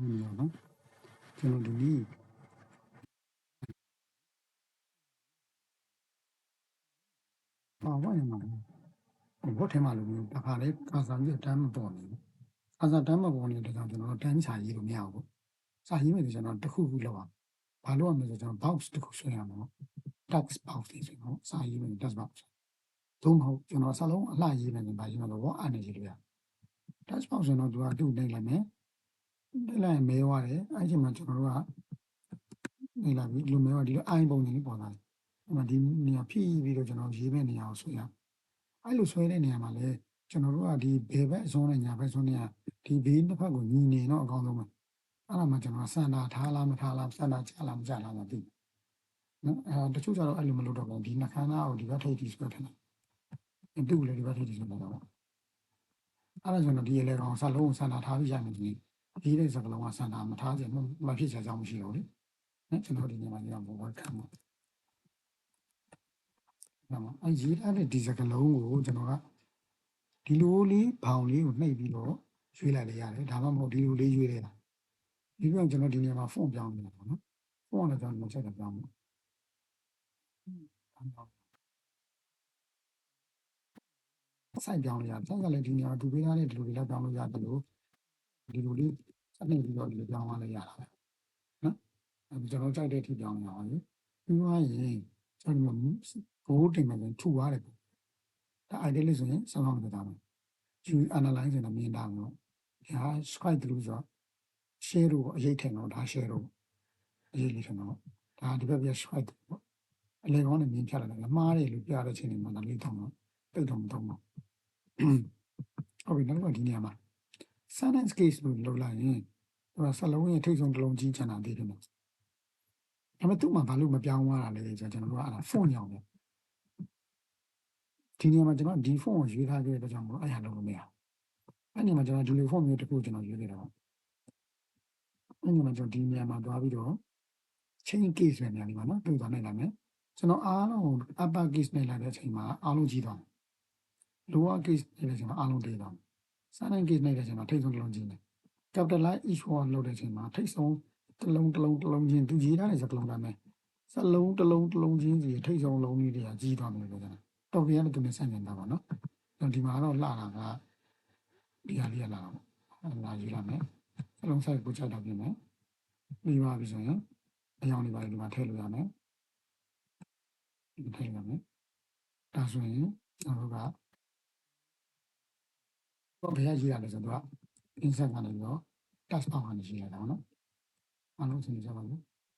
နော်ကျွန်တော်ဒီနေ့ပါဝါရမှာဘောထဲမှာလို့တခါလေကာစာကြီးတမ်းမပေါ်နေဘူးကာစာတမ်းမပေါ်နေတဲ့ကြောင့်ကျွန်တော်တမ်းချာရေးလို့မရဘူးစာရေးမယ်ဆိုကျွန်တော်တစ်ခုခုလောက်အောင်ဘာလို့ရမလဲဆိုကျွန်တော် box တစ်ခုဆွဲရမှာ text box တွေဆိုတော့စာရေးမယ် text box သုံးမဟုတ်ကျွန်တော်စာလုံးအလှရေးမယ်ဆိုဘာရေးမှာတော့ what energy လို့ရ text box ဆိုတော့သူကသူ့နိုင်လိုက်မယ် နိုင်လိုက်မဲသွားတယ်အဲ့ဒီမှာကျွန်တော်တို့ကနေလာပြီလူမဲသွားဒီလိုအိုင်းပုံနေပေါ်လာတယ်အဲ့မှာဒီနေရာဖြည့်ပြီးတော့ကျွန်တော်ရေးမဲ့နေရာကိုဆွဲရအဲ့လိုဆွဲတဲ့နေရာမှာလည်းကျွန်တော်တို့ကဒီဘယ်ဘက်အစွန်းနဲ့ညာဘက်အစွန်းနဲ့ဒီဘေးတစ်ဖက်ကိုညီနေတော့အကောင်းဆုံးပဲအဲ့ဒါမှကျွန်တော်စန္ဒာထားလားမထားလားစန္ဒာချလားမချလားမသိဘူးနော်အဲတချို့ကျတော့အဲ့လိုမလုပ်တော့ဘူးဒီနှခမ်းသားကိုဒီဘက်ထိပ်ထိဆွဲထားတယ်တူလည်းဒီဘက်ထိပ်ထိဆွဲထားတော့အဲ့ဒါကျွန်တော်ဒီလေကောင်စလုံးကိုစန္ဒာထားပြီးရမယ်ဒီ ဒီတဲ့စကလုံးကစန္ဒာမထားချင်မဖြစ်ချင်ကြောင်းမရှိတော့လေနော်ကျွန်တော်ဒီနေရာမှာညဘောခံမှာနော်အဲရေးထားတဲ့ဒီစကလုံးကိုကျွန်တော်ကဒီလိုလေးဘောင်လေးကိုနှိပ်ပြီးတော့ရွေးလိုက်လေရတယ်ဒါမှမဟုတ်ဒီလိုလေးရွေးလိုက်တာဒီပြောင်ကျွန်တော်ဒီနေရာမှာဖုန်းပြောင်းနေတာပေါ့နော်ဖုန်းကတော့ကျွန်တော်ချက်တယ်ပြောင်းမှာဆိုင်ပြောင်းလို့ရတယ်ဆိုင်ကလည်းဒီနေရာဒူပေးထားတဲ့ဒီလိုလေးလည်းပြောင်းလို့ရတယ်လို့ ဒီလိုလေးစနေပြီးတော့ဒီလိုပြောင်းသွားလိုက်ရတာပဲနော်အဲကျွန်တော်ကြိုက်တဲ့အထိပြောင်းရအောင်လေပြီးသွားရင်ကျွန်တော်ဘိုးတင်မယ်ဆိုထူသွားတယ်ဒါ ideal လေးဆိုရင်ဆောင်းဆောင်နေတာပဲ you analyze နေတာမြင်တာမျိုးဒါ scribe လို့ဆိုတော့ share လို့အရေးထင်တော့ဒါ share လို့အရေးလေးထင်တော့ဒါဒီဘက်ပြ scribe ပေါ့အလေကောင်းနဲ့မြင်ပြလာတယ်မှားတယ်လို့ပြတဲ့ချိန်တွေမှာဒါလေးတောင်းတော့တိတ်တော့မတော့ဘူးဟုတ်ပြီနောက်တော့ဒီနေရာမှာ sentence case လို့လုပ်လိုက်ရင်ဟိုဆလုံးရဲ့ထိတ်ဆုံးတစ်လုံးကြီးချန်တာတည်တယ်နော်ဒါပေမဲ့သူ့မှာဘာလို့မပြောင်းသွားတာလဲဆိုတော့ကျွန်တော်တို့ကအဲ့ဒါ font ညောင်းတယ်ဒီနေရာမှာကျွန်တော်ဒီ font ကိုရွေးထားခဲ့တဲ့အတွက်ကြောင့်မလို့အဲ့ဒါလုပ်လို့မရဘူးအဲ့ဒီမှာကျွန်တော်ဒီလို font မျိုးတစ်ခုကျွန်တော်ရွေးခဲ့တာပေါ့အဲ့ဒီမှာကျွန်တော်ဒီနေရာမှာသွားပြီးတော့ change case နဲ့နေရာလေးပါနော်တွေ့သွားနိုင်လာမယ်ကျွန်တော်အားလုံး upper case နဲ့လာတဲ့အချိန်မှာအားလုံးကြီးသွားတယ် lower case နဲ့တဲ့အချိန်မှာအားလုံးတေးသွားတယ် silent case နဲ့တဲ့အချိန်မှာထိတ်ဆုံးတစ်လုံးကြီးတယ် capitalize each one လုပ်တဲ့အချိန်မှာထိတ်ဆုံးတစ်လုံးတစ်လုံးတစ်လုံးချင်းသူရေးထားတဲ့စကလုံးတိုင်းပဲစလုံးတစ်လုံးတစ်လုံးချင်းစီထိတ်ဆုံးလုံးလေးတွေကကြီးသွားတယ်လို့ပြောတယ်တော်ပြန်လည်းသူနဲ့ဆန့်ကျင်တာပါနော်ဒီမှာတော့လှတာကဒီဟာလေးကလာတာပေါ့အဲ့ဒါယူလာမယ်စလုံး size ကိုချက်တော့ပြင်မယ်ပြီးပါပြီဆိုရင်အယောင်လေးပါဒီမှာထည့်လို့ရမယ်ဒီထည့်ရမယ်ဒါဆိုရင်ကျွန်တော်တို့က ဘာဘယ်ရရေးရလဲဆိုတော့ insert ကနေပြီးတော့ task bar ကနေရေးရတာပေါ့နော်အားလုံးသင်ကြပါလို့